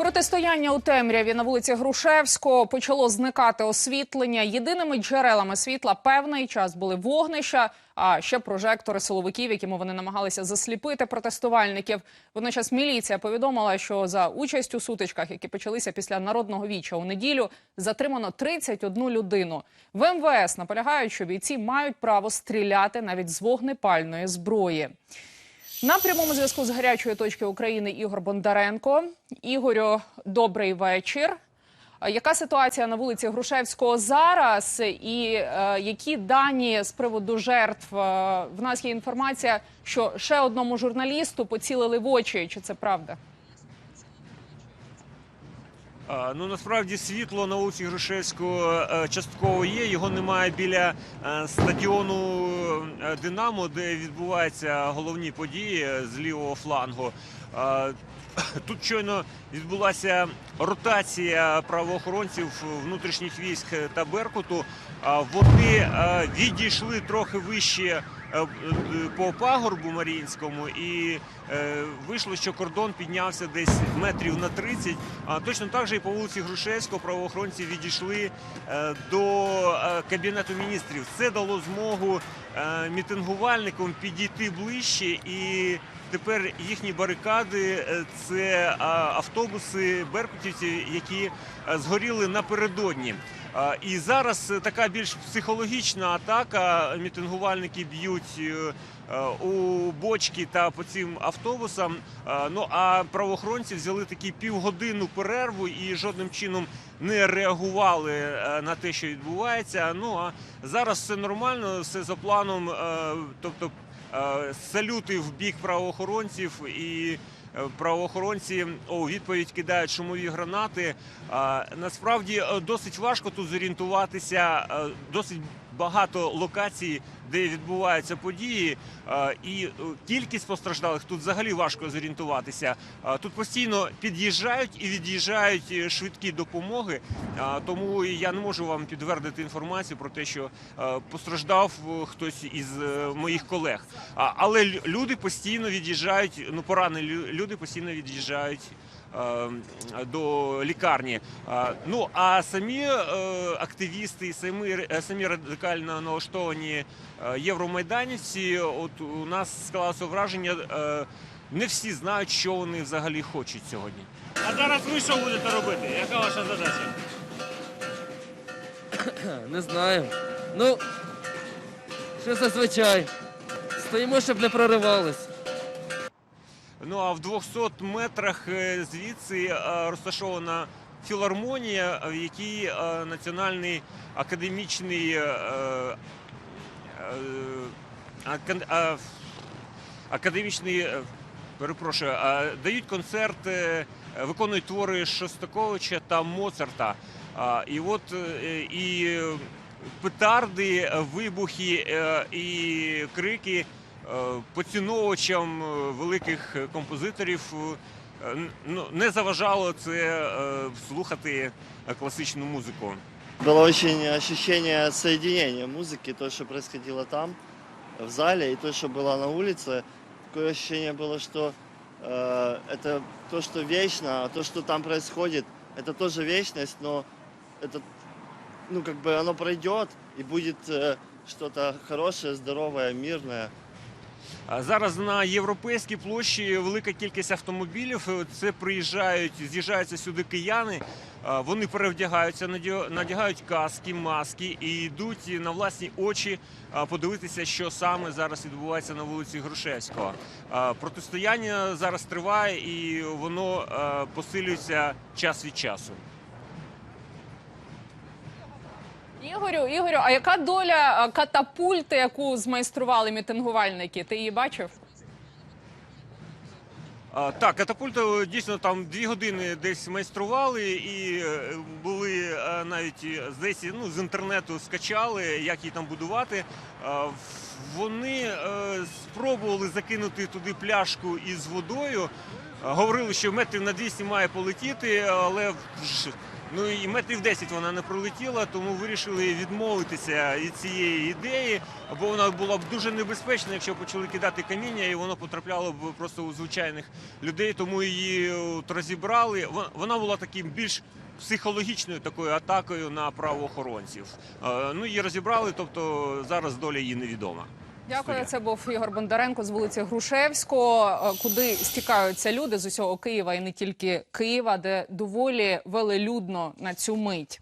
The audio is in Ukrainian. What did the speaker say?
Протистояння у темряві на вулиці Грушевського почало зникати освітлення. Єдиними джерелами світла певний час були вогнища, а ще прожектори силовиків, якими вони намагалися засліпити протестувальників. Водночас міліція повідомила, що за участь у сутичках, які почалися після народного віча у неділю, затримано 31 людину. В МВС наполягають, що бійці мають право стріляти навіть з вогнепальної зброї. На прямому зв'язку з гарячої точки України Ігор Бондаренко. Ігорю, добрий вечір. Яка ситуація на вулиці Грушевського зараз, і е, які дані з приводу жертв? Е, в нас є інформація, що ще одному журналісту поцілили в очі. Чи це правда? Ну насправді світло на вулиці Грушевського е, частково є. Його немає біля е, стадіону е, Динамо, де відбуваються головні події з лівого флангу. Тут щойно відбулася ротація правоохоронців внутрішніх військ та Беркуту. Вони відійшли трохи вище по пагорбу Маріїнському, і вийшло, що кордон піднявся десь метрів на 30. Точно так же і по вулиці Грушевського правоохоронці відійшли е, до е, кабінету міністрів. Це дало змогу мітингувальникам підійти ближче і. Тепер їхні барикади е, це автобуси беркутівців, які е, згоріли напередодні. І зараз е, така більш психологічна атака. Мітингувальники б'ють е, е, у бочки та по цим автобусам. Ну а правоохоронці взяли такі півгодинну перерву і жодним чином не реагували е, на те, що відбувається. Ну а зараз все нормально, все за планом. Е, Тобто е, салюти в бік правоохоронців і. е, Правоохоронці у відповідь кидають шумові гранати. Насправді досить важко тут зорієнтуватися. Досить багато локацій, де відбуваються події, е, і е, кількість постраждалих тут взагалі важко зорієнтуватися. Е, Тут постійно під'їжджають і від'їжджають швидкі допомоги. Тому я не можу вам підтвердити інформацію про те, що постраждав хтось із моїх колег. Але люди постійно від'їжджають. Ну поранені люди постійно від'їжджають. До лікарні. Ну а самі активісти, самі, е, самі радикально налаштовані е, євромайданівці, от у нас склалося враження, е, не всі знають, що вони взагалі хочуть сьогодні. А зараз ви що будете робити? Яка ваша задача? Не знаю. Ну, що зазвичай. Стоїмо, щоб не проривались. Ну а в 200 метрах е, звідси розташована філармонія, в якій е, національний академічний е, е, академічний. е, Перепрошую, е, дають концерт, е, виконують твори Шостаковича та Моцарта. І от е, і е, петарди, е, вибухи е, і крики е, поціновувачам е, великих композиторів е, ну, не заважало це е, слухати е, класичну музику. Было очень ощущение соединения музыки, то, что происходило там, в зале, и то, что было на улице. Такое ощущение было, что э, это то, что вечно, а то, что там происходит, это тоже вечность, но это, ну, как бы оно пройдет, и будет э, что-то хорошее, здоровое, мирное. Зараз на європейській площі велика кількість автомобілів. Це приїжджають, з'їжджаються сюди кияни. Вони перевдягаються, надя- надягають каски, маски і йдуть на власні очі подивитися, що саме зараз відбувається на вулиці Грушевського. Протистояння зараз триває і воно посилюється час від часу. Ігорю, Ігорю, а яка доля е, катапульти, яку змайстрували мітингувальники? Ти її бачив? А, Так, катапульту дійсно там дві години десь майстрували і е, були е, навіть е, здається, ну, з інтернету скачали, як її там будувати. А, Вони е, спробували закинути туди пляшку із водою. Говорили, що метрів на 200 має полетіти, але ну і метрів 10 вона не пролетіла, тому вирішили відмовитися від цієї ідеї, бо вона була б дуже небезпечна, якщо почали кидати каміння, і воно потрапляло б просто у звичайних людей. Тому її от розібрали. Вона була таким більш психологічною такою атакою на правоохоронців. Ну її розібрали, тобто зараз доля її невідома. Дякую. Це був Ігор Бондаренко з вулиці Грушевського, е, куди стікаються люди з усього Києва і не тільки Києва, де доволі велелюдно на цю мить.